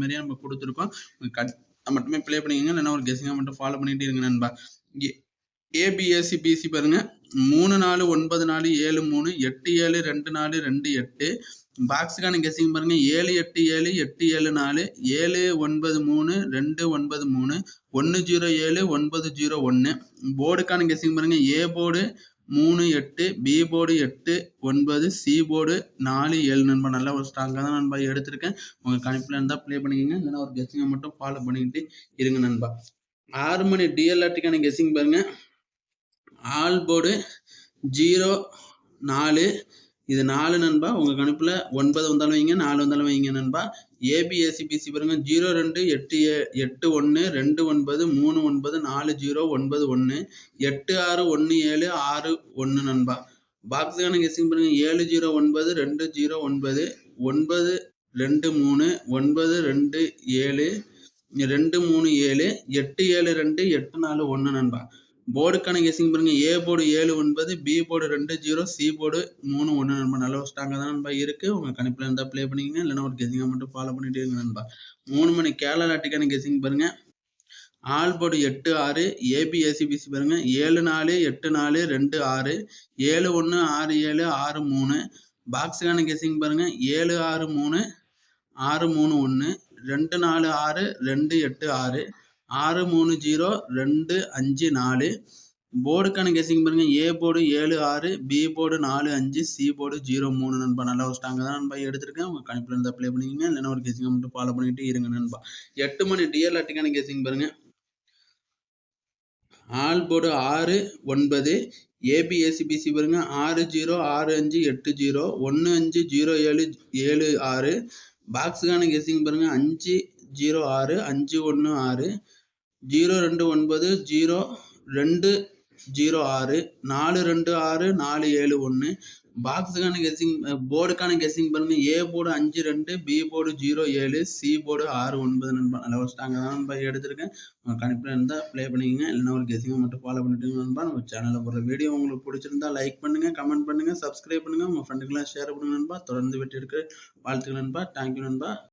மாதிரியே நம்ம கொடுத்துருக்கோம். கட் மட்டுமே ப்ளே பண்ணிக்கோங்க. இல்லைன்னா ஒரு கெஸிங்காக மட்டும் ஃபாலோ பண்ணிகிட்டே இருங்க நண்பா. ஏபிஎஸ்சி பிசி பாருங்க. மூணு நாலு ஒன்பது நாலு ஏழு மூணு எட்டு ஏழு ரெண்டு நாலு ரெண்டு எட்டு. பாக்ஸுக்கான கெஸிங் பாருங்க. ஏழு எட்டு ஏழு எட்டு ஏழு நாலு. ஏழு ஒன்பது மூணு ரெண்டு ஒன்பது மூணு. ஒன்று ஜீரோ ஏழு ஒன்பது ஜீரோ ஒன்று போர்டுக்கான கெஸிங் பாருங்க. ஏ போர்டு மூணு எட்டு பி போர்டு எட்டு ஒன்பது சி போர்டு நாலு ஏழு நண்பா. நல்ல ஒரு ஸ்ட்ராங்காக தான் நண்பா எடுத்திருக்கேன். உங்கள் கணிப்பில் இருந்தால் ப்ளே பண்ணிக்கோங்க. இல்லைன்னா ஒரு கெஸ்ஸிங்கை மட்டும் ஃபாலோ பண்ணிக்கிட்டு இருங்க நண்பா. ஆறு மணி டிஎல்ஆர்டிக்கான கெஸ்ஸிங் பாருங்கள் ஆல் போர்டு ஜீரோ நாலு இது நாலு நண்பா உங்கள் கணிப்பில் ஒன்பது வந்தாலும் வைங்க நாலு வந்தாலும் வைங்க நண்பா. ஏபிஎஸ்சிபிசி பாருங்க. ஜீரோ ரெண்டு எட்டு ஏ எட்டு ஒன்று ரெண்டு ஒன்பது மூணு ஒன்பது நாலு ஜீரோ ஒன்பது ஒன்று எட்டு ஆறு ஒன்று ஏழு ஆறு ஒன்று நண்பா. பாக்ஸுக்கான கெஸிங் பாருங்க. ஏழு ஜீரோ ஒன்பது ரெண்டு ஜீரோ ஒன்பது ஒன்பது ரெண்டு மூணு ஒன்பது ரெண்டு ஏழு ரெண்டு மூணு ஏழு எட்டு ஏழு ரெண்டு எட்டு நாலு ஒன்று நண்பா. போர்டுக்கான கெஸிங் பாருங்க. ஏ போர்டு ஏழு ஒன்பது பி போர்டு ரெண்டு ஜீரோ சி போர்டு மூணு ஒன்று நண்பா நல்ல ஒரு ஸ்ட்ராங்காக தான் நண்பா இருக்குது உங்கள் கணிப்பில் இருந்தால் ப்ளே பண்ணிக்கங்க. இல்லைன்னா ஒரு கெஸிங்கை மட்டும் ஃபாலோ பண்ணிட்டு இருங்க நண்பா. மூணு மணி கேரளா நாட்டுக்கான கெஸிங் பாருங்க. ஆல் போர்டு எட்டு ஆறு ஏபிஎஸ்சிபிசி பாருங்க. ஏழு நாலு எட்டு நாலு ரெண்டு ஆறு. ஏழு ஒன்று ஆறு ஏழு ஆறு மூணு. பாக்ஸுக்கான கெஸிங் பாருங்க. ஏழு ஆறு மூணு ஆறு மூணு ஒன்று ரெண்டு நாலு ஆறு ரெண்டு எட்டு ஆறு. ஆறு மூணு ஜீரோ ரெண்டு அஞ்சு நாலு. போர்டுக்கான கெஸிங் பாருங்க. ஏ போர்டு ஏழு ஆறு பி போர்டு நாலு அஞ்சு சி போர்டு ஜீரோ மூணு நண்பா. நல்லா ஒரு ஸ்ட்ராங்காக தான் நண்பா எடுத்திருக்கேன். உங்கள் கணிப்பில் இருந்து அப்ளை பண்ணிக்கங்க. இல்லைன்னா ஒரு கெஸிங்கை மட்டும் ஃபாலோ பண்ணிட்டு இருங்க நண்பா. எட்டு மணி டிஎல் அட்டிக்கான கெஸிங் பாருங்க. ஆல் போர்டு ஆறு ஒன்பது ஏபிஎஸ்சிபிசி பாருங்க. ஆறு ஜீரோ ஆறு அஞ்சு எட்டு ஜீரோ ஒன்று அஞ்சு ஜீரோ ஏழு ஏழு ஆறு. பாக்ஸுக்கான கெஸிங் பாருங்க. அஞ்சு ஜீரோ ஆறு அஞ்சு ஒன்று ஆறு. ஜீரோ ரெண்டு ஒன்பது ஜீரோ ரெண்டு ஜீரோ ஆறு நாலு ரெண்டு ஆறு நாலு ஏழு ஒன்று பாக்ஸுக்கான கெஸ்ஸிங் போர்டுக்கான கெஸ்ஸிங் பண்ணுங்கள் ஏ போர்டு அஞ்சு ரெண்டு பி போர்டு ஜீரோ ஏழு சி போர்டு ஆறு ஒன்பது நண்பா நல்ல ஒரு ஸ்ட்ராங்காக தான் நண்பா எடுத்திருக்கேன். உங்கள் கணிப்பில் இருந்தால் ப்ளே பண்ணிக்கங்க. இல்லைன்னா ஒரு கெஸ்ஸிங்கை மட்டும் ஃபாலோ பண்ணிட்டு நண்பா. நம்ம சேனலில் போகிற வீடியோ உங்களுக்கு பிடிச்சிருந்தா லைக் பண்ணுங்கள் கமெண்ட் பண்ணுங்கள் சப்ஸ்கிரைப் பண்ணுங்கள் உங்கள் ஃப்ரெண்டுக்கெல்லாம் ஷேர் பண்ணுங்க நண்பா. தொடர்ந்து வெட்டி எடுக்க வாழ்த்துக்கள் நண்பா. தேங்க்யூ நண்பா.